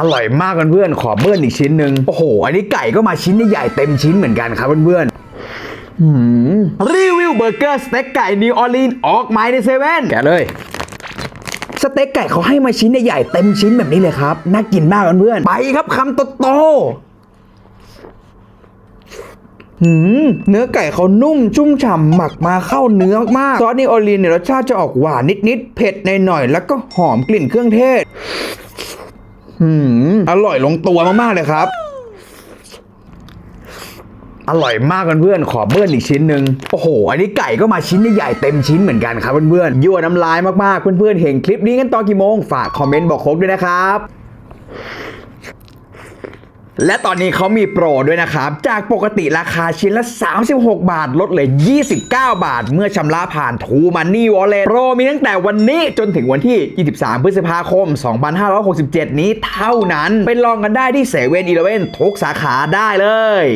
อร่อยมากเพื่อนๆขอเบิ้ลอีกชิ้นหนึ่งโอ้โห อันนี้ไก่ก็มาชิ้นใหญ่ๆเต็มชิ้นเหมือนกันครับเพื่อนๆหืมรีวิวเบอร์เกอร์สเต็กไก่นิวออร์ลีนออกไม้ในเซเว่นแกะเลยสเต็กไก่เขาให้มาชิ้นใหญ่ๆเต็มชิ้นแบบนี้เลยครับ น่ากินมากเพื่อนๆไปครับคำโตๆหืมเนื้อไก่เขานุ่มชุ่มฉ่ำหมักมาเข้าเนื้อมากๆซอสนิวออร์ลีนเนี่ยรสชาติจะออกหวานนิดๆเผ็ดหน่อยๆแล้วก็หอมกลิ่นเครื่องเทศหืม อร่อยลงตัวมากๆเลยครับ อร่อยมากเพื่อนๆขอเบิ้ลอีกชิ้นหนึ่งโอ้โห อันนี้ไก่ก็มาชิ้นใหญ่เต็มชิ้นเหมือนกันครับเพื่อนๆยั่วน้ำลายมากๆเพื่อนๆเห็นคลิปนี้กันตอนกี่โมง ฝากคอมเมนต์บอกโคกด้วยนะครับ และตอนนี้เขามีโปรด้วยนะครับ จากปกติราคาชิ้นละ 36 บาท ลดเหลือ 29 บาท เมื่อชำระผ่านทูมันนี่วอลเล็ตโปรมีตั้งแต่วันนี้จนถึงวันที่ 23 พฤษภาคม 2567 นี้เท่านั้น ไปลองกันได้ที่เซเว่นอีเลเวนทุกสาขาได้เลย